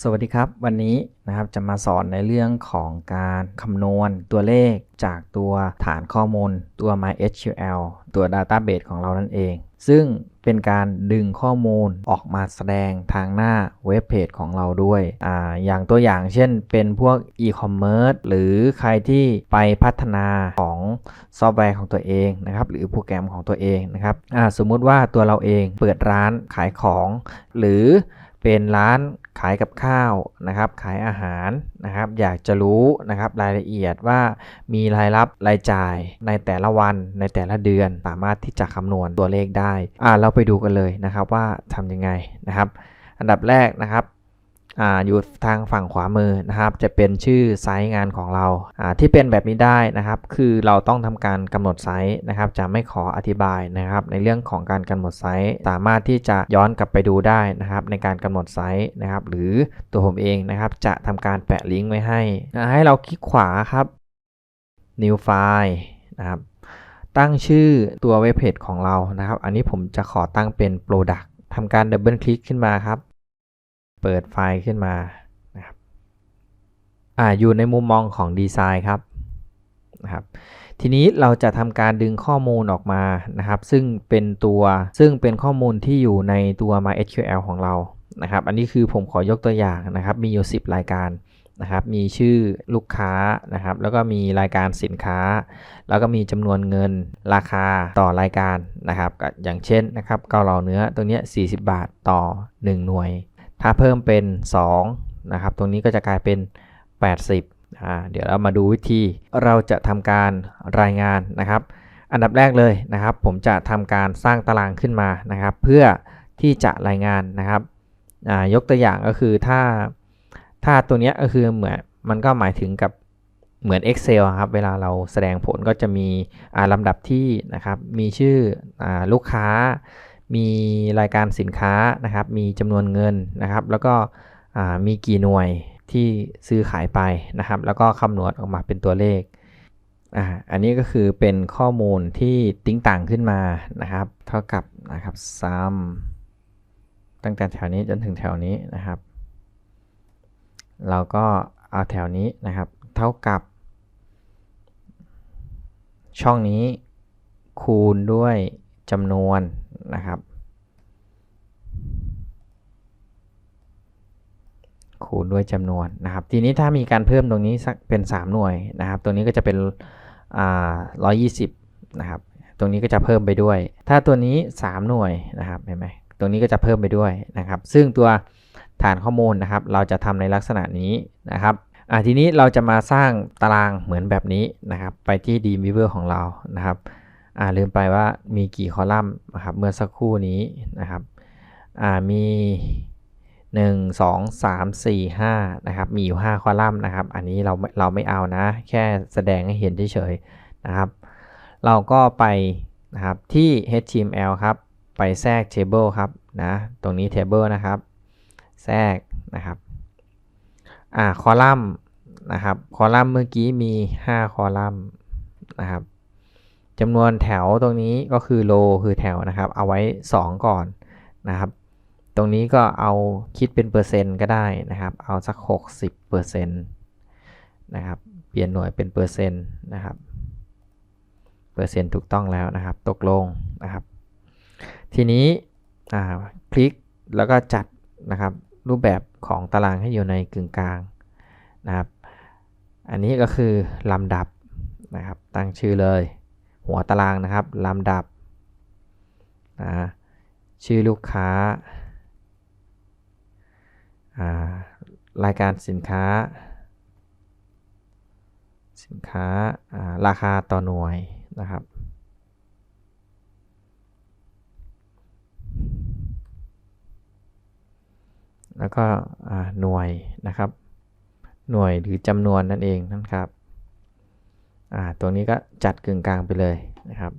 สวัสดีครับ วันนี้นะครับจะมาสอนในเรื่องของการคำนวณตัวเลขจากตัวฐานข้อมูลตัว MySQL ตัว Database ของเรานั่นเอง ซึ่งเป็นการดึงข้อมูลออกมาแสดงทางหน้าเว็บเพจของเราด้วยออย่างตัวอย่างเช่นเป็นพวก e-commerce หรือใครที่ไปพัฒนาของซอฟต์แวร์ของตัวเองนะครับ หรือโปรแกรมของตัวเองนะครับสมมุติว่าตัวเราเองเปิดร้านขายของ หรือเป็นร้าน ขายกับข้าวนะครับ ขายอาหารนะครับ อยากจะรู้นะครับรายละเอียดว่ามีรายรับรายจ่ายในแต่ละวันในแต่ละเดือนสามารถที่จะคำนวณตัวเลขได้อ่าเราไปดูกันเลยนะครับว่าทำยังไงนะครับ อันดับแรกนะครับ ออยู่ทางฝั่งขวามือนะครับ จะเป็นชื่อไซต์งานของเราที่เป็นแบบนี้ได้นะครับ คือเราต้องทำการกำหนดไซต์นะครับ จะไม่ขออธิบายนะครับ ในเรื่องของการกำหนดไซต์สามารถที่จะย้อนกลับไปดูได้นะครับ ในการกำหนดไซต์นะครับ หรือตัวผมเองนะครับ จะทำการแปะลิงก์ไว้ให้ให้เราคลิกขวาครับ new file นะครับตั้งชื่อตัวเว็บเพจของเรานะครับ อันนี้ผมจะขอตั้งเป็น product ทำการดับเบิลคลิกขึ้นมาครับ เปิดไฟล์ขึ้นมานะครับอ่าอยู่ในมุมมองของดีไซน์ครับนะครับทีนี้เราจะทำการดึงข้อมูลออกมานะครับ ซึ่งเป็นตัวซึ่งเป็นข้อมูลที่อยู่ในตัว MySQL ของเรานะครับ อันนี้คือผมขอยกตัวอย่างนะครับ มีอยู่ 10 รายการนะครับ มีชื่อลูกค้านะครับ แล้วก็มีรายการสินค้า แล้วก็มีจำนวนเงินราคาต่อรายการนะครับ อย่างเช่นนะครับเกาเหลาเนื้อตรงนี้40 บาทต่อ 1 หน่วย ถ้าเพิ่มเป็น2นะครับ ตรงนี้ก็จะกลายเป็น 80อ่าเดี๋ยวเรามาดูวิธีเราจะทำการรายงานนะครับ อันดับแรกเลยนะครับ ผมจะทำการสร้างตารางขึ้นมานะครับ เพื่อที่จะรายงานนะครับอ่ายกตัวอย่างก็คือถ้าถ้าตัวเนี้ยก็คือเหมือนมันก็หมายถึงกับเหมือน Excel ครับ เวลาเราแสดงผลก็จะมีลำดับที่นะครับ มีชื่ออลูกค้า มีรายการสินค้านะครับ มีจำนวนเงินนะครับ แล้วก็มีกี่หน่วยที่ซื้อขายไปนะครับ แล้วก็คำนวณออกมาเป็นตัวเลขอ่าอันนี้ก็คือเป็นข้อมูลที่ติ้งต่างขึ้นมานะครับ เท่ากับนะครับ sum ตั้งแต่แถวนี้จนถึงแถวนี้นะครับ เราก็เอาแถวนี้นะครับ เท่ากับ ช่องนี้คูณด้วย จำนวนนะครับ คูณด้วยจำนวนนะครับ ทีนี้ถ้ามีการเพิ่มตรงนี้สักเป็น 3 หน่วยนะครับ ตรงนี้ก็จะเป็นอ่า120นะครับ ตรงนี้ก็จะเพิ่มไปด้วย ถ้าตัวนี้ 3 หน่วยนะครับเห็นไหมตรงนี้ก็จะเพิ่มไปด้วยนะครับ ซึ่งตัวฐานข้อมูลนะครับ เราจะทำในลักษณะนี้นะครับอ่าทีนี้เราจะมาสร้างตารางเหมือนแบบนี้นะครับ ไปที่ d m w e a v e r ของเรานะครับ อ่าลืมไปว่ามีกี่คอลัมน์นะครับเมื่อสักครู่นี้นะครับอ่ามี 1 2 3 4 5นะครับมีอยู่ 5 คอลัมน์นะครับ อันนี้เราเราไม่เอานะ แค่แสดงให้เห็นเฉยๆนะครับ เราก็ไปนะครับที่ HTML ครับ ไปแทรก table ครับนะตรงนี้ table นะครับ แทรกนะครับอ่าคอลัมน์นะครับ คอลัมน์เมื่อกี้มี 5 คอลัมน์นะครับ จำนวนแถวตรงนี้ก็คือ row คือแถวนะครับ เอาไว้ 2 ก่อนนะครับ ตรงนี้ก็เอาคิดเป็นเปอร์เซ็นต์ก็ได้นะครับ เอาสัก 60เปอร์เซ็นต์นะครับ เปลี่ยนหน่วยเป็นเปอร์เซ็นต์นะครับ เปอร์เซ็นต์ถูกต้องแล้วนะครับ ตกลงนะครับ ทีนี้คลิกแล้วก็จัดนะครับรูปแบบของตารางให้อยู่ในกึ่งกลางนะครับ อันนี้ก็คือลำดับนะครับ ตั้งชื่อเลย หัวตารางนะครับลำดับนะชื่อลูกค้า รายการสินค้า สินค้าราคาต่อหน่วยนะครับแล้วก็หน่วยนะครับ หน่วยหรือจำนวนนั่นเองนะครับ่าตัวนี้ก็จัดกึ่งกลางไปเลยนะครับ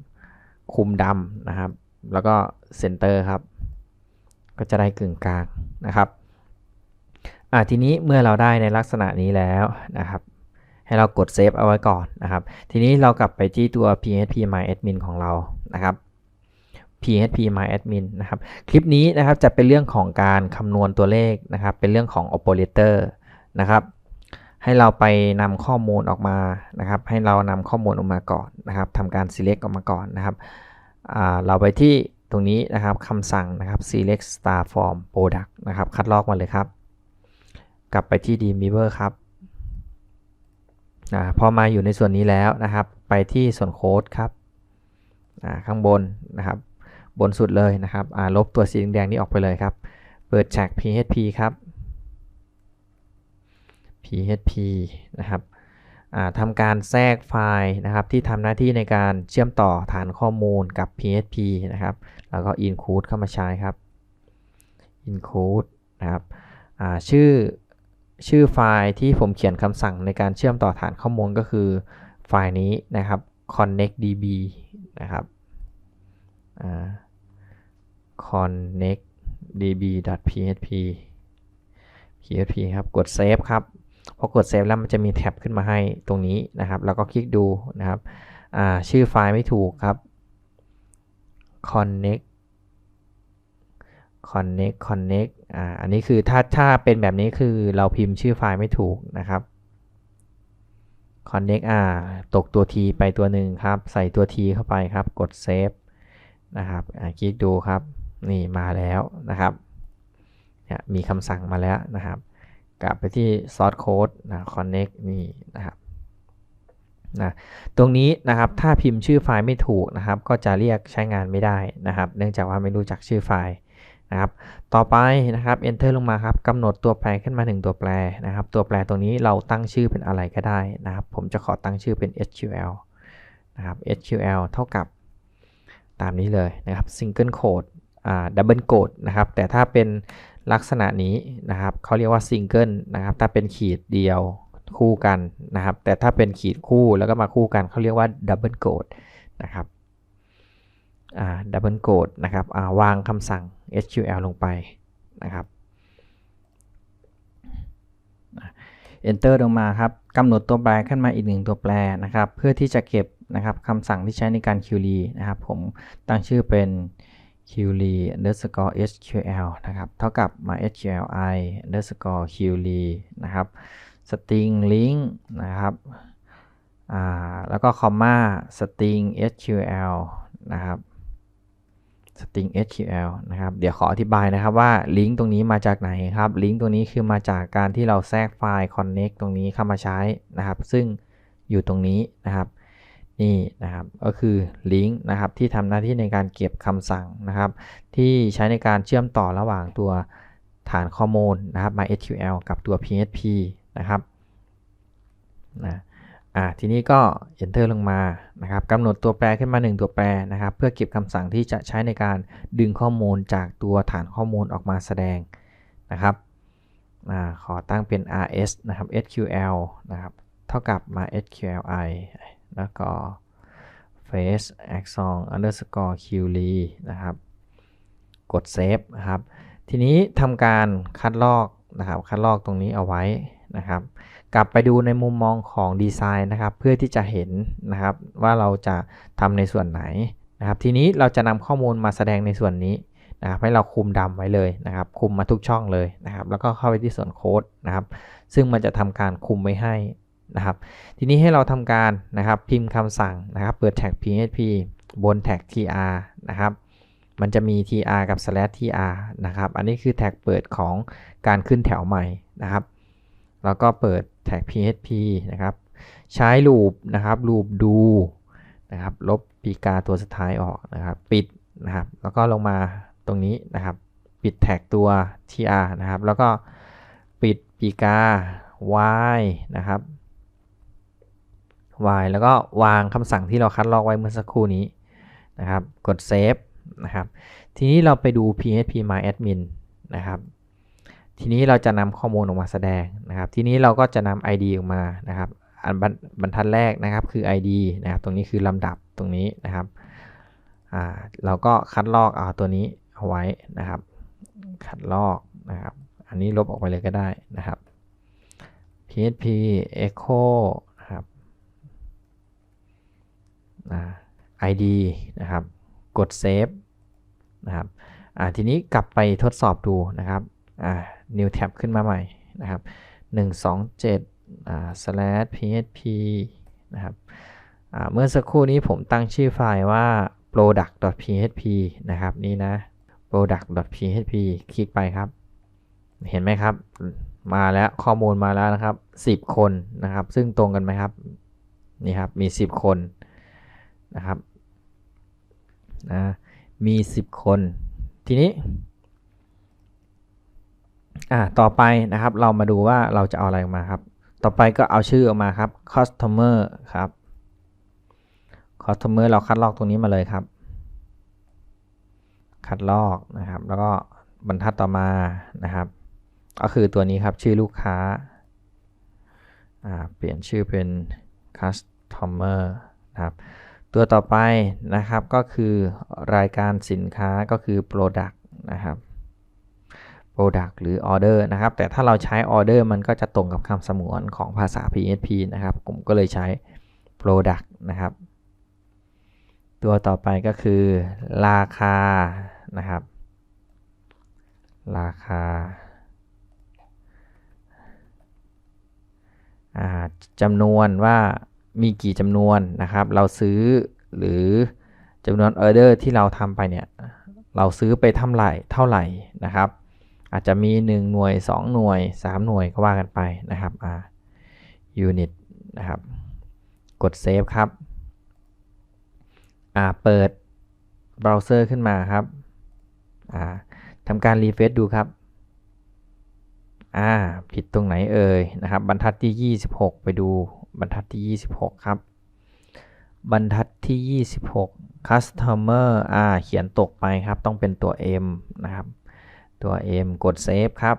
คุมดำนะครับ แล้วก็เซนเตอร์ครับ ก็จะได้กึ่งกลางนะครับอ่าทีนี้เมื่อเราได้ในลักษณะนี้แล้วนะครับ ให้เรากดเซฟเอาไว้ก่อนนะครับ ทีนี้เรากลับไปที่ตัว php my admin ของเรานะครับ php myadmin นะครับ คลิปนี้นะครับจะเป็นเรื่องของการคำนวณตัวเลขนะครับ เป็นเรื่องของ operator นะครับ ให้เราไปนำข้อมูลออกมานะครับ ให้เรานำข้อมูลออกมาก่อนนะครับทำการ select ออกมาก่อนนะครับเราไปที่ตรงนี้นะครับคำสั่งนะครับ select star form product นะครับ คัดลอกมาเลยครับ กลับไปที่ Dreamweaver ครับอพอมาอยู่ในส่วนนี้แล้วนะครับ ไปที่ส่วนโค้ดครับข้างบนนะครับ บนสุดเลยนะครับลบตัวสีแดงๆนี้ออกไปเลยครับ เปิดแท็ก php ครับ php นะครับอ่าทำการแทรกไฟล์นะครับที่ทำหน้าที่ในการเชื่อมต่อฐานข้อมูลกับ php นะครับ แล้วก็ include เข้ามาใช้ครับ include นะครับชื่อชื่อไฟล์ที่ผมเขียนคำสั่งในการเชื่อมต่อฐานข้อมูลก็คือไฟล์นี้นะครับ connectdb นะครับ connectdb.php php ครับ กด save ครับ พอกด save แล้วมันจะมีแท็บขึ้นมาให้ตรงนี้นะครับ แล้วก็คลิกดูนะครับชื่อไฟล์ไม่ถูกครับ connect connect connect อ่าอันนี้คือถ้าถ้าเป็นแบบนี้คือเราพิมพ์ชื่อไฟล์ไม่ถูกนะครับ connect อ่าตกตัว t ไปตัวหนึ่งครับ ใส่ตัว t เข้าไปครับ กด save นะครับอ่าคลิกดูครับ นี่มาแล้วนะครับ มีคำสั่งมาแล้วนะครับ กลับไปที่ source code นะ connect นี่นะครับนะตรงนี้นะครับถ้าพิมพ์ชื่อไฟล์ไม่ถูกนะครับ ก็จะเรียกใช้งานไม่ได้นะครับ เนื่องจากว่าไม่รู้จักชื่อไฟล์นะครับ ต่อไปนะครับ enter ลงมาครับกำหนดตัวแปรขึ้นมาหนึ่งตัวแปรนะครับ ตัวแปรตรงนี้เราตั้งชื่อเป็นอะไรก็ได้นะครับ ผมจะขอตั้งชื่อเป็น SQL นะครับ SQL เท่ากับตามนี้เลยนะครับ single quote อ่า double quote นะครับ แต่ถ้าเป็น ลักษณะนี้นะครับเขาเรียกว่า single นะครับถ้าเป็นขีดเดียวคู่กันนะครับ แต่ถ้าเป็นขีดคู่แล้วก็มาคู่กันเขาเรียกว่า double quote นะครับอ่า double quote นะครับาวางคำสั่ง SQL ลงไปนะครับ enter ลงมาครับกำหนดตัวแปรขึ้นมาอีกหนึ่งตัวแปรนะครับ เพื่อที่จะเก็บนะครับคำสั่งที่ใช้ในการ query นะครับ ผมตั้งชื่อเป็น query underscore sql นะครับ เท่ากับมา sql i underscore query นะครับ string link นะครับแล้วก็ comma string sql นะครับ string SQL นะครับ เดี๋ยวขออธิบายนะครับว่าลิงก์ตรงนี้มาจากไหนครับ ลิงก์ตรงนี้คือมาจากการที่เราแทรกไฟล์ connect ตรงนี้เข้ามาใช้นะครับ ซึ่งอยู่ตรงนี้นะครับ นี่นะครับก็คือลิงก์นะครับที่ทำหน้าที่ในการเก็บคำสั่งนะครับ ที่ใช้ในการเชื่อมต่อระหว่างตัวฐานข้อมูลนะครับ MySQL กับตัว PHP นะครับนะอ่าทีนี้ก็ enter ลงมานะครับกำหนดตัวแปรขึ้นมา 1 ตัวแปรนะครับ เพื่อเก็บคำสั่งที่จะใช้ในการดึงข้อมูลจากตัวฐานข้อมูลออกมาแสดงนะครับอ่าขอตั้งเป็น rs นะครับ sql นะครับ เท่ากับมา sqli แล้วก็ face axon underscore query นะครับ กด save นะครับ ทีนี้ทำการคัดลอกนะครับ คัดลอกตรงนี้เอาไว้นะครับ กลับไปดูในมุมมองของดีไซน์นะครับ เพื่อที่จะเห็นนะครับว่าเราจะทำในส่วนไหนนะครับ ทีนี้เราจะนำข้อมูลมาแสดงในส่วนนี้นะครับให้เราคุมดำไว้เลยนะครับ คุมมาทุกช่องเลยนะครับ แล้วก็เข้าไปที่ส่วนโค้ดนะครับ ซึ่งมันจะทำการคุมไว้ให้ นะครับ ทีนี้ให้เราทำการนะครับพิมพ์คำสั่งนะครับเปิดแท็ก php บนแท็ก tr นะครับ มันจะมี tr กับ slash tr นะครับ อันนี้คือแท็กเปิดของการขึ้นแถวใหม่นะครับ แล้วก็เปิดแท็ก php นะครับ ใช้ลูปนะครับลูปดูนะครับ ลบปีกาตัวสุดท้ายออกนะครับ ปิดนะครับ แล้วก็ลงมาตรงนี้นะครับ ปิดแท็กตัว tr นะครับ แล้วก็ปิดปีกา y นะครับ y แล้วก็วางคำสั่งที่เราคัดลอกไว้เมื่อสักครู่นี้นะครับ กด save นะครับ ทีนี้เราไปดู php myadmin นะครับ ทีนี้เราจะนำข้อมูลออกมาแสดงนะครับ ทีนี้เราก็จะนำ ID ออกมานะครับ อันบรรทัดแรกนะครับคือ ID นะครับ ตรงนี้คือลำดับตรงนี้นะครับ อ่า เราก็คัดลอกเอาตัวนี้เอาไว้นะครับ คัดลอกนะครับ อันนี้ลบออกไปเลยก็ได้นะครับ php echo นะ ID นะครับ กด save นะครับอ่าทีนี้กลับไปทดสอบดูนะครับอ่า new tab ขึ้นมาใหม่นะครับ 127อ่า slash php นะครับอ่าเมื่อสักครู่นี้ผมตั้งชื่อไฟล์ว่า product.php นะครับนี่นะ product.php คลิกไปครับ เห็นไหมครับ มาแล้วข้อมูลมาแล้วนะครับ 10 คนนะครับ ซึ่งตรงกันไหมครับ นี่ครับ มี 10 คน นะครับนะมี 10 คน ทีนี้อ่าต่อไปนะครับเรามาดูว่าเราจะเอาอะไรออกมาครับ ต่อไปก็เอาชื่อออกมาครับ customer ครับ customer เราคัดลอกตรงนี้มาเลยครับ คัดลอกนะครับ แล้วก็บรรทัดต่อมานะครับ ก็คือตัวนี้ครับชื่อลูกค้าเปลี่ยนชื่อเป็น customer นะครับ ตัวต่อไปนะครับก็คือรายการสินค้าก็คือ product นะครับ product หรือ order นะครับ แต่ถ้าเราใช้ order มันก็จะตรงกับคำสมวนของภาษา PHP นะครับผมก็เลยใช้ product นะครับ ตัวต่อไปก็คือราคานะครับ ราคาจำนวนว่า มีกี่จำนวนนะครับ เราซื้อหรือจำนวนออเดอร์ที่เราทำไปเนี่ย เราซื้อไปทำไหร่เท่าไหร่นะครับ อาจจะมี 1 หน่วย 2 หน่วย 3 หน่วยก็ว่ากันไปนะครับอ่า unit นะครับ กดเซฟครับอ่าเปิดเบราว์เซอร์ขึ้นมาครับอ่าทำการรีเฟซดูครับอ่าผิดตรงไหนเอ่ยนะครับ บรรทัดที่ 26 ไปดู บรรทัดที่ 26 ครับ บรรทัดที่ 26 customer อ่าเขียนตกไปครับ ต้องเป็นตัว M นะครับ ตัว M กดเซฟครับ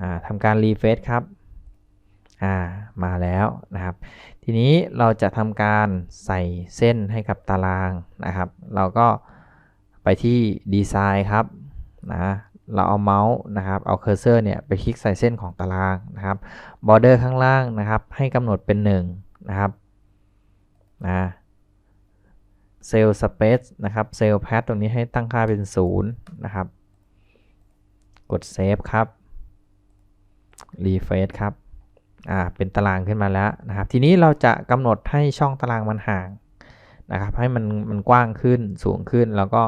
อ่าทำการรีเฟซครับ อ่า มาแล้วนะครับ ทีนี้เราจะทำการใส่เส้นให้กับตารางนะครับ เราก็ไปที่ดีไซน์ครับ นะ เราเอาเมาส์นะครับ เอาเคอร์เซอร์เนี่ยไปคลิกใส่เส้นของตารางนะครับบอร์เดอร์ข้างล่างนะครับ ให้กำหนดเป็น1นะครับนะเซลล์สเปซนะครับเซลล์แพทตรงนี้ให้ตั้งค่าเป็น 0 นะครับ กดเซฟครับรีเฟซครับอ่าเป็นตารางขึ้นมาแล้วนะครับ ทีนี้เราจะกำหนดให้ช่องตารางมันห่างนะครับ ให้มันมันกว้างขึ้นสูงขึ้นแล้วก็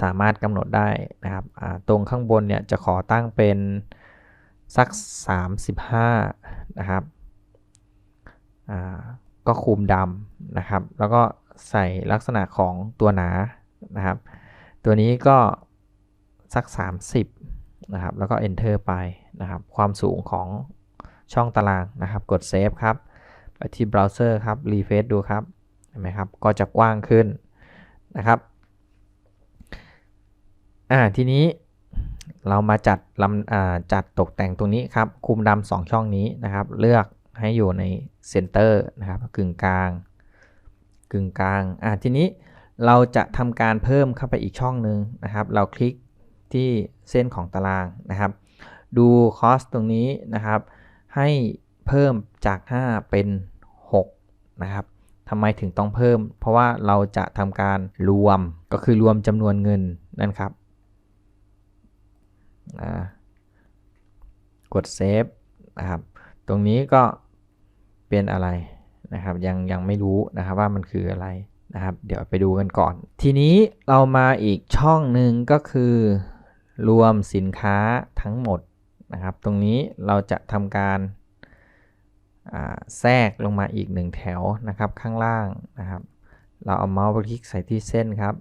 สามารถกำหนดได้นะครับตรงข้างบนเนี่ยจะขอตั้งเป็นสัก 35 นะครับก็คุมดำนะครับ แล้วก็ใส่ลักษณะของตัวหนานะครับ ตัวนี้ก็สัก 30 นะครับ แล้วก็ enter ไปนะครับ ความสูงของช่องตารางนะครับ กด save ครับไปที่เบราว์เซอร์ครับ refresh ดูครับ เห็นไหมครับ ก็จะกว้างขึ้นนะครับ อ่าทีนี้เรามาจัดลำอ่าจัดตกแต่งตรงนี้ครับคุมดำสองช่องนี้นะครับ เลือกให้อยู่ในเซนเตอร์นะครับกึ่งกลาง กึ่งกลางอ่าทีนี้เราจะทำการเพิ่มเข้าไปอีกช่องหนึ่งนะครับ เราคลิกที่เส้นของตารางนะครับ ดูคอสตรงนี้นะครับ ให้เพิ่มจาก 5 เป็น 6 นะครับทำไมถึงต้องเพิ่ม เพราะว่าเราจะทำการรวมก็คือรวมจำนวนเงินนั่นครับ กดเซฟนะครับ ตรงนี้ก็เป็นอะไรนะครับ ยังยังไม่รู้นะครับว่ามันคืออะไรนะครับ เดี๋ยวไปดูกันก่อน ทีนี้เรามาอีกช่องหนึ่งก็คือ รวมสินค้าทั้งหมดนะครับ ตรงนี้เราจะทำการแทรกลงมาอีกหนึ่งแถวนะครับข้างล่างนะครับ เราเอาเมาส์ไปคลิกใส่ที่เส้นครับ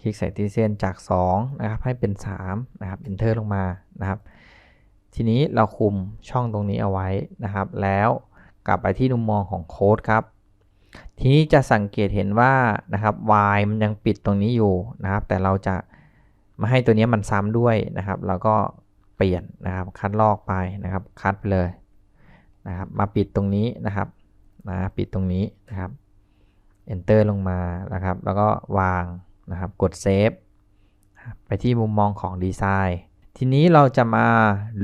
คลิกใส่ที่เส้นจาก2นะครับให้เป็น3นะครับ enter ลงมานะครับ ทีนี้เราคุมช่องตรงนี้เอาไว้นะครับ แล้วกลับไปที่มุมมองของโค้ดครับ ทีนี้จะสังเกตเห็นว่านะครับ y มันยังปิดตรงนี้อยู่นะครับ แต่เราจะมาให้ตัวนี้มันซ้ำด้วยนะครับ เราก็เปลี่ยนนะครับ คัดลอกไปนะครับ คัดไปเลยนะครับ มาปิดตรงนี้นะครับนะปิดตรงนี้นะครับ enter ลงมานะครับ แล้วก็วาง นะครับกดเซฟไปที่มุมมองของดีไซน์ทีนี้เราจะมา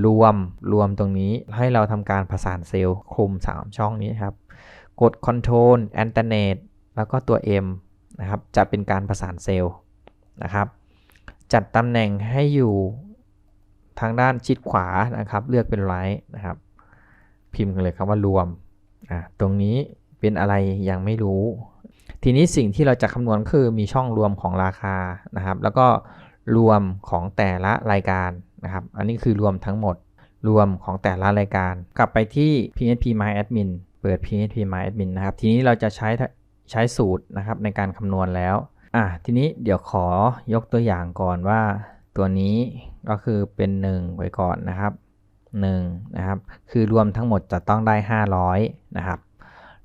รวมรวมตรงนี้ให้เราทำการผสานเซลล์คลุม 3 ช่องนี้ครับ กด Ctrl Alternate แล้วก็ตัว M นะครับจะเป็นการผสานเซลล์นะครับ จัดตำแหน่งให้อยู่ทางด้านชิดขวานะครับ เลือกเป็นไ i ท์นะครับ พิมพ์เลยคำว่ารวมอ่าตรงนี้เป็นอะไรยังไม่รู้ ทีนี้สิ่งที่เราจะคำนวณคือมีช่องรวมของราคานะครับ แล้วก็รวมของแต่ละรายการนะครับ อันนี้คือรวมทั้งหมด รวมของแต่ละรายการ กลับไปที่ PHP My Admin เปิด PHP My Admin นะครับ ทีนี้เราจะใช้ใช้สูตรนะครับในการคำนวณแล้วอะทีนี้เดี๋ยวขอยกตัวอย่างก่อนว่า ตัวนี้ก็คือเป็น 1 ไว้ก่อนนะครับ1นะครับ คือรวมทั้งหมดจะต้องได้ 500 นะครับ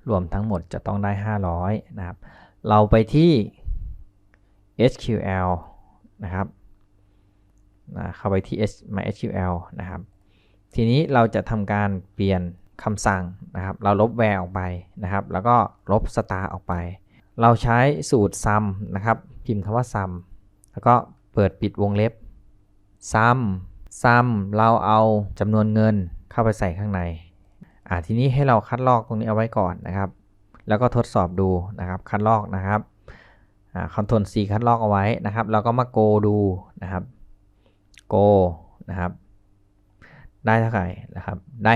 รวมทั้งหมดจะต้องได้ 500 นะครับ เราไปที่ SQL นะครับนะเข้าไปที่ MySQL นะครับ ทีนี้เราจะทำการเปลี่ยนคำสั่งนะครับ เราลบแวร์ออกไปนะครับ แล้วก็ลบ star ออกไป เราใช้สูตร sum นะครับ พิมพ์คำว่า sum แล้วก็เปิดปิดวงเล็บ sum sum เราเอาจำนวนเงินเข้าไปใส่ข้างใน อ่าทีนี้ให้เราคัดลอกตรงนี้เอาไว้ก่อนนะครับ แล้วก็ทดสอบดูนะครับ คัดลอกนะครับอ่า Ctrl C คัดลอกเอาไว้นะครับ แล้วก็มา go ดูนะครับ go นะครับ ได้เท่าไหร่นะครับ ได้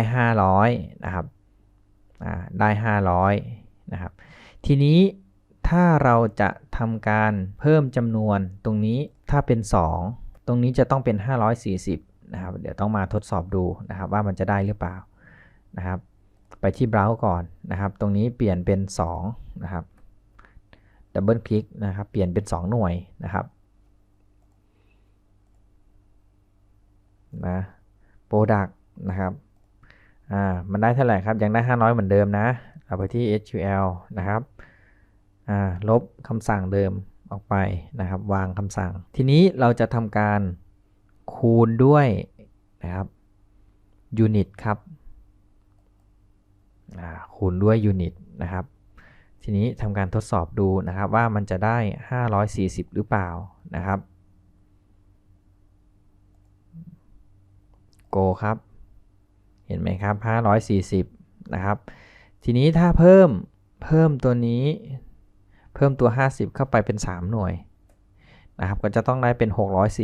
500 นะครับอ่าได้ 500 นะครับ ทีนี้ถ้าเราจะทำการเพิ่มจำนวนตรงนี้ถ้าเป็น 2 ตรงนี้จะต้องเป็น 540 นะครับ เดี๋ยวต้องมาทดสอบดูนะครับว่ามันจะได้หรือเปล่า นะครับ ไปที่ browse ก่อนนะครับ ตรงนี้เปลี่ยนเป็น 2 นะครับดับเบิลคลิกนะครับ เปลี่ยนเป็น 2 หน่วยนะครับนะ product นะครับอ่ามันได้เท่าไหร่ครับ ยังได้ 500 เหมือนเดิมนะเอาไปที่ SQL นะครับอ่าลบคำสั่งเดิมออกไปนะครับ วางคำสั่ง ทีนี้เราจะทำการคูณด้วยนะครับ unit ครับ คูณด้วย unit นะครับ ทีนี้ทำการทดสอบดูนะครับว่ามันจะได้ 540 หรือเปล่านะครับ go ครับ เห็นไหมครับ 540 นะครับ ทีนี้ถ้าเพิ่มเพิ่มตัวนี้เพิ่มตัว 50 เข้าไปเป็น 3 หน่วยนะครับ ก็จะต้องได้เป็น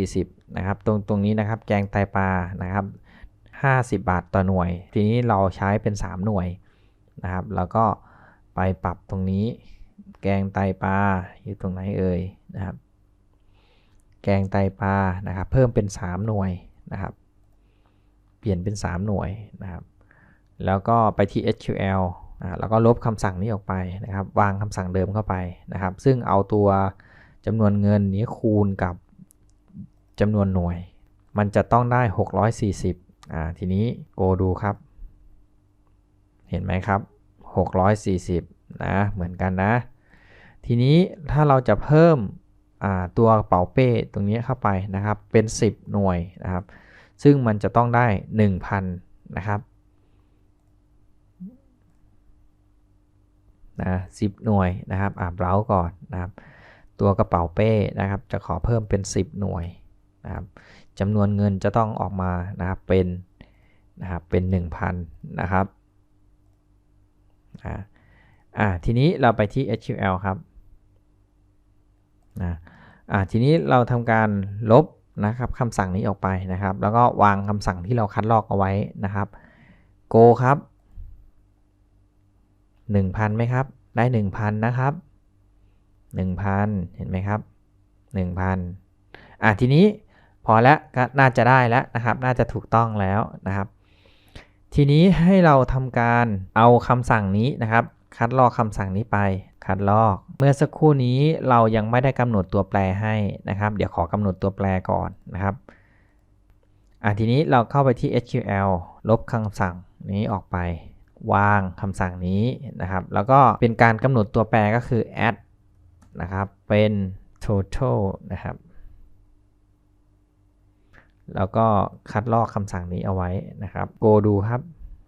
640 นะครับ ตรงตรงนี้นะครับ แกงไตปลานะครับ 50 บาทต่อหน่วย ทีนี้เราใช้เป็น 3 หน่วย นะครับ แล้วก็ไปปรับตรงนี้ แกงไตปลาอยู่ตรงไหนเอ่ยนะครับ แกงไตปลานะครับ เพิ่มเป็น 3 หน่วยนะครับ เปลี่ยนเป็น 3 หน่วยนะครับ แล้วก็ไปที่ SQL อ่าแล้วก็ลบคำสั่งนี้ออกไปนะครับ วางคำสั่งเดิมเข้าไปนะครับ ซึ่งเอาตัวจำนวนเงินนี้คูณกับจำนวนหน่วย มันจะต้องได้ 640อ่าทีนี้โกดูครับ เห็นไหมครับ 640 นะ เหมือนกันนะ ทีนี้ถ้าเราจะเพิ่มตัวเป๋าเป้ตรงนี้เข้าไปนะครับ เป็น 10 หน่วยนะครับ ซึ่งมันจะต้องได้ 1,000 นะครับนะ10 หน่วยนะครับอ่าเบราว์ก่อนนะครับ ตัวกระเป๋าเป้นะครับ จะขอเพิ่มเป็น 10 หน่วยนะครับจำนวนเงินจะต้องออกมานะครับเป็นนะครับเป็น 1,000 นะครับ อ่าอ่าทีนี้เราไปที่ SQL ครับนะอ่าทีนี้เราทำการลบนะครับคำสั่งนี้ออกไปนะครับ แล้วก็วางคำสั่งที่เราคัดลอกเอาไว้นะครับ go ครับ 1,000ไหมครับ ได้ 1,000 นะครับ 1,000 เห็นไหมครับ 1,000อะทีนี้พอแล้วก็น่าจะได้แล้วนะครับ น่าจะถูกต้องแล้วนะครับ ทีนี้ให้เราทำการเอาคำสั่งนี้นะครับ คัดลอกคำสั่งนี้ไป คัดลอก เมื่อสักครู่นี้เรายังไม่ได้กำหนดตัวแปรให้นะครับ เดี๋ยวขอกำหนดตัวแปรก่อนนะครับอะทีนี้เราเข้าไปที่ SQL ลบคำสั่งนี้ออกไป วางคำสั่งนี้นะครับ แล้วก็เป็นการกำหนดตัวแปรก็คือ add นะครับ เป็น total นะครับ แล้วก็คัดลอกคำสั่งนี้เอาไว้นะครับ go ดูครับ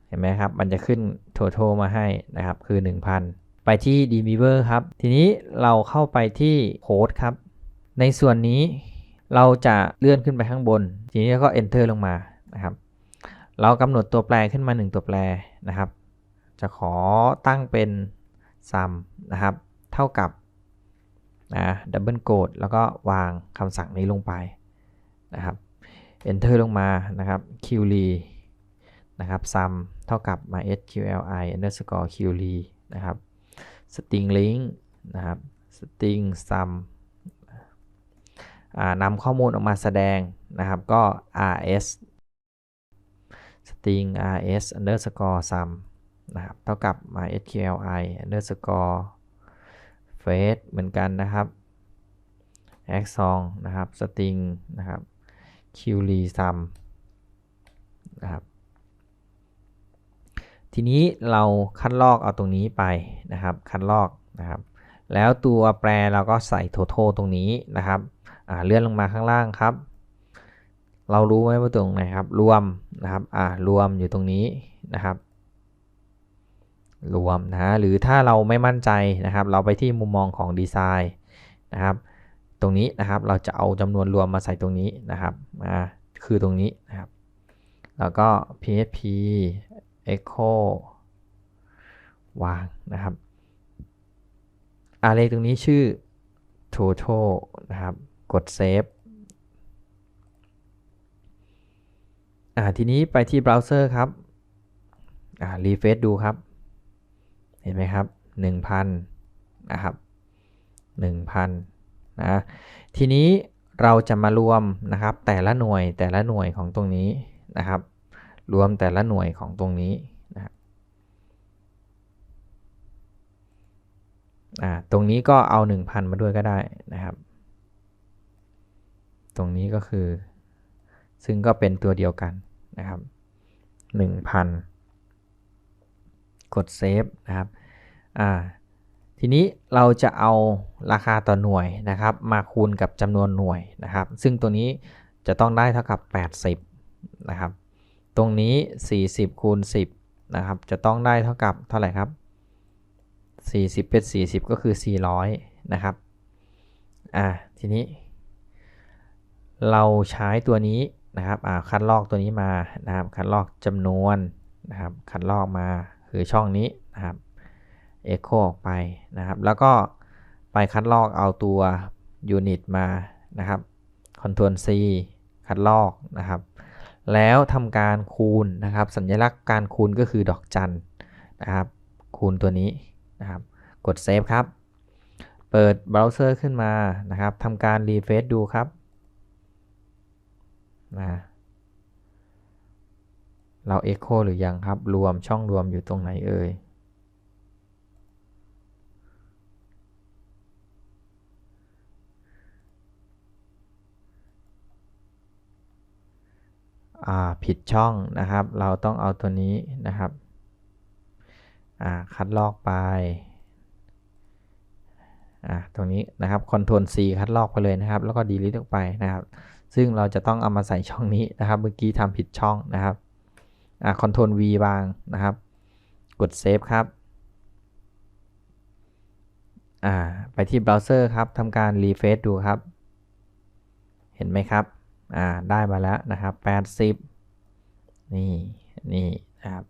เห็นไหมครับ มันจะขึ้น total มาให้นะครับ คือ 1,000 ไปที่ Demiver ครับ ทีนี้เราเข้าไปที่โค้ดครับ ในส่วนนี้เราจะเลื่อนขึ้นไปข้างบน ทีนี้ก็ Enter ลงมานะครับ เรากำหนดตัวแปรขึ้นมา 1 ตัวแปรนะครับ จะขอตั้งเป็น sum นะครับ เท่ากับนะดับเบิลโกดแล้วก็วางคำสั่งนี้ลงไปนะครับ enter ลงมานะครับ q l e นะครับ sum เท่ากับ mysqli underscore q l e นะครับ string link นะครับ string sum นำข้อมูลออกมาแสดงนะครับก็ rs string rs underscore sum นะครับเท่ากับ mysqli underscore face เหมือนกันนะครับ axon นะครับ string นะครับ q l e sum นะครับทีนี้เราคัดลอกเอาตรงนี้ไปนะครับคัดลอกนะครับ แล้วตัวแปรเราก็ใส่ total ตรงนี้นะครับเลื่อนลงมาข้างล่างครับ เรารู้ไหมว่าตรงไหนครับ รวมนะครับอ่ารวมอยู่ตรงนี้นะครับ รวมนะหรือถ้าเราไม่มั่นใจนะครับ เราไปที่มุมมองของดีไซน์นะครับ ตรงนี้นะครับ เราจะเอาจำนวนรวมมาใส่ตรงนี้นะครับอ่าคือตรงนี้นะครับ แล้วก็ php echo วางนะครับอาร์เรตรงนี้ชื่อ total นะครับ กด save อ่าทีนี้ไปที่เบราว์เซอร์ครับอ่ารีเฟซดูครับ เห็นไหมครับ 1,000 นะครับ 1,000 นะทีนี้เราจะมารวมนะครับแต่ละหน่วยแต่ละหน่วยของตรงนี้นะครับ รวมแต่ละหน่วยของตรงนี้นะครับอ่าตรงนี้ก็เอา 1,000 มาด้วยก็ได้นะครับ ตรงนี้ก็คือ ซึ่งก็เป็นตัวเดียวกันนะครับ 1,000 กดเซฟนะครับอ่า ทีนี้เราจะเอาราคาต่อหน่วยนะครับมาคูณกับจำนวนหน่วยนะครับ ซึ่งตัวนี้จะต้องได้เท่ากับ 80นะครับ ตรงนี้ 40คูณ10นะครับจะต้องได้เท่ากับเท่าไหร่ครับ 40เป็น40 ก็คือ 400 นะครับอ่าทีนี้ เราใช้ตัวนี้นะครับอ่าคัดลอกตัวนี้มานะครับคัดลอกจำนวนนะครับคัดลอกมาคือช่องนี้นะครับ Echo ออกไปนะครับ แล้วก็ไปคัดลอกเอาตัว Unit มานะครับ Ctrl C คัดลอกนะครับ แล้วทำการคูณนะครับ สัญลักษณ์การคูณก็คือดอกจันนะครับ คูณตัวนี้นะครับ กดเซฟครับ เปิดเบราว์เซอร์ขึ้นมานะครับทำการรีเฟซดูครับนะเรา Echo หรือยังครับ รวมช่องรวมอยู่ตรงไหนเอ่ย ผิดช่องนะครับ เราต้องเอาตัวนี้นะครับคัดลอกไปตรงนี้นะครับ Ctrl C คัดลอกไปเลยนะครับ แล้วก็ delete ออกไปนะครับ ซึ่งเราจะต้องเอามาใส่ช่องนี้นะครับ เมื่อกี้ทำผิดช่องนะครับ Ctrl V วางนะครับ กด Save ครับไปที่เบราว์เซอร์ครับทำการ refresh ดูครับ เห็นไหมครับ อ่าได้มาแล้วนะครับ80 นี่นี่นะครับ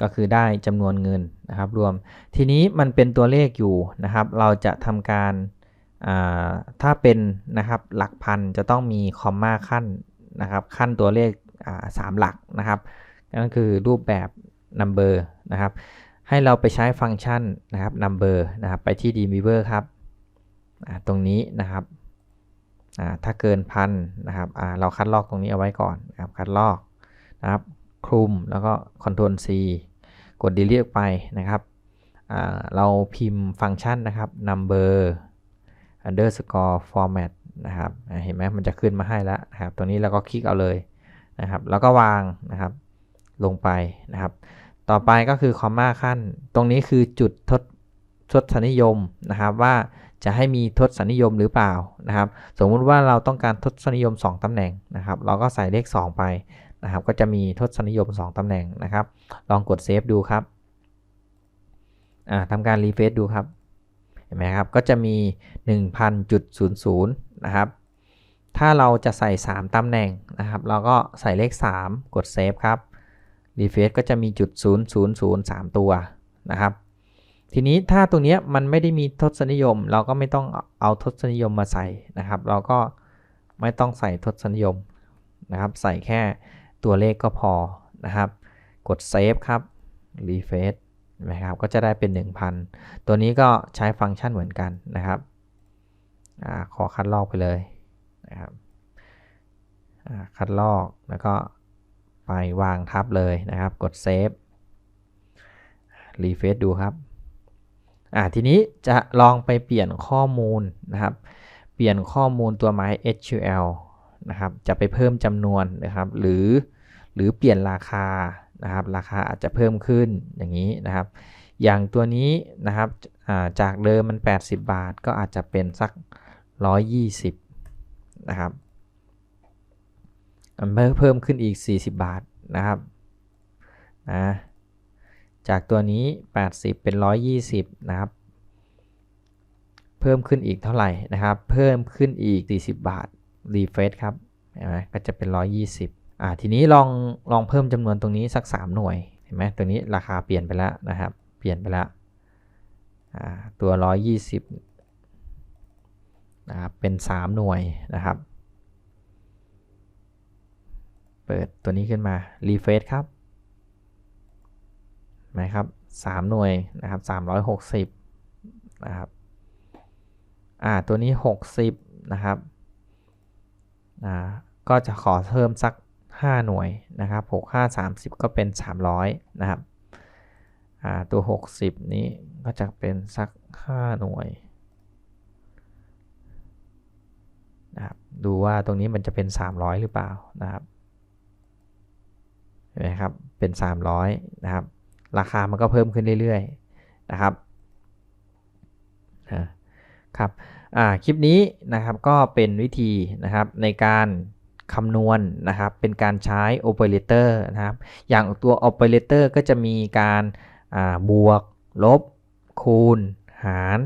ก็คือได้จำนวนเงินนะครับรวม ทีนี้มันเป็นตัวเลขอยู่นะครับ เราจะทำการถ้าเป็นนะครับหลักพันจะต้องมีคอมมาขั้นนะครับขั้นตัวเลขสามหลักนะครับนั่นคือรูปแบบ number นะครับ ให้เราไปใช้ฟังก์ชันนะครับ number นะครับไปที่ d e m e v e r ครับตรงนี้นะครับ ถ้าเกินพันนะครับเราคัดลอกตรงนี้เอาไว้ก่อนนะครับคัดลอกนะครับคลุมแล้วก็ Ctrl C กด delete ไปนะครับเราพิมพ์ฟังก์ชันนะครับ number underscore format นะครับเห็นไหมมันจะขึ้นมาให้แล้วนะครับตัวนี้เราก็คลิกเอาเลยนะครับ แล้วก็วางนะครับลงไปนะครับ ต่อไปก็คือคอมมาขั้น ตรงนี้คือจุดทด ทศนิยมนะครับว่าจะให้มีทศนิยมหรือเปล่านะครับ สมมุติว่าเราต้องการทศนิยม 2ตำแหน่งนะครับ เราก็ใส่เลข 2 ไปนะครับ ก็จะมีทศนิยม 2ตำแหน่งนะครับ ลองกดเซฟดูครับทำการรีเฟซดูครับเห็นไหมครับก็จะมี 1,000.00 นะครับ ถ้าเราจะใส่ 3ตำแหน่งนะครับ เราก็ใส่เลข 3 กดเซฟครับรีเฟซก็จะมีจุด0 0 0 3 ตัวนะครับ ทีนี้ถ้าตรงนี้มันไม่ได้มีทศนิยม เราก็ไม่ต้องเอาทศนิยมมาใส่นะครับ เราก็ไม่ต้องใส่ทศนิยมนะครับ ใส่แค่ตัวเลขก็พอนะครับ กดเซฟครับรีเฟซนะครับก็จะได้เป็น 1000 ตัวนี้ก็ใช้ฟังก์ชันเหมือนกันนะครับอขอคัดลอกไปเลยนะครับคัดลอกแล้วก็ไปวางทับเลยนะครับ กดเซฟรีเฟซดูครับ อ่าทีนี้จะลองไปเปลี่ยนข้อมูลนะครับ เปลี่ยนข้อมูลตัวไม้ SQL นะครับ จะไปเพิ่มจำนวนนะครับ หรือหรือเปลี่ยนราคานะครับ ราคาอาจจะเพิ่มขึ้นอย่างนี้นะครับ อย่างตัวนี้นะครับจากเดิมมัน 80 บาท ก็อาจจะเป็นสัก 120 นะครับเพิ่มขึ้นอีก 40 บาทนะครับนะ จากตัวนี้ 80 เป็น 120 นะครับ เพิ่มขึ้นอีกเท่าไหร่นะครับ เพิ่มขึ้นอีก 40 บาท รีเฟรชครับเห็นไหมก็จะเป็น 120 อ่า ทีนี้ลองลองเพิ่มจำนวนตรงนี้สัก 3 หน่วย เห็นไหมตัวนี้ราคาเปลี่ยนไปแล้วนะครับ เปลี่ยนไปแล้วอ่า ตัว 120 นะครับ เป็น 3 หน่วยนะครับ เปิดตัวนี้ขึ้นมา รีเฟรชครับ นะครับ3หน่วยนะครับ360นะครับอ่าตัวนี้60นะครับอ่าก็จะขอเพิ่มสัก5หน่วยนะครับ6 5 30ก็เป็น300นะครับอ่าตัว60นี้ก็จะเป็นสัก5หน่วยนะครับดูว่าตรงนี้มันจะเป็น 300 หรือเปล่านะครับเห็นไหมครับเป็น 300 นะครับ ราคามันก็เพิ่มขึ้นเรื่อยๆนะครับครับคลิปนี้นะครับก็เป็นวิธีนะครับในการคำนวณนนะครับเป็นการใช้โอเปอเรเตอร์นะครับอย่างตัวโอเปอเรเตอร์ก็จะมีการบวก ลบ คูณ หาร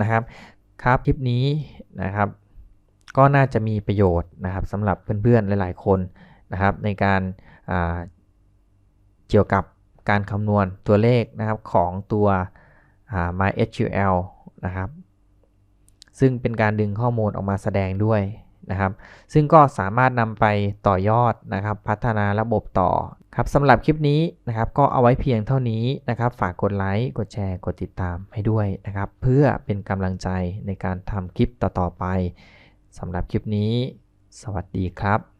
นะครับครับคลิปนี้นะครับก็น่าจะมีประโยชน์นะครับสำหรับเพื่อนๆหลายๆคนนะครับในการเกี่ยวกับ การคำนวณตัวเลขนะครับของตัว MySQL นะครับ ซึ่งเป็นการดึงข้อมูลออกมาแสดงด้วยนะครับ ซึ่งก็สามารถนำไปต่อยอดนะครับ พัฒนาระบบต่อครับสำหรับคลิปนี้นะครับก็เอาไว้เพียงเท่านี้นะครับ ฝากกดไลค์กดแชร์กดติดตามให้ด้วยนะครับ เพื่อเป็นกำลังใจในการทำคลิปต่อๆไปสำหรับคลิปนี้ สวัสดีครับ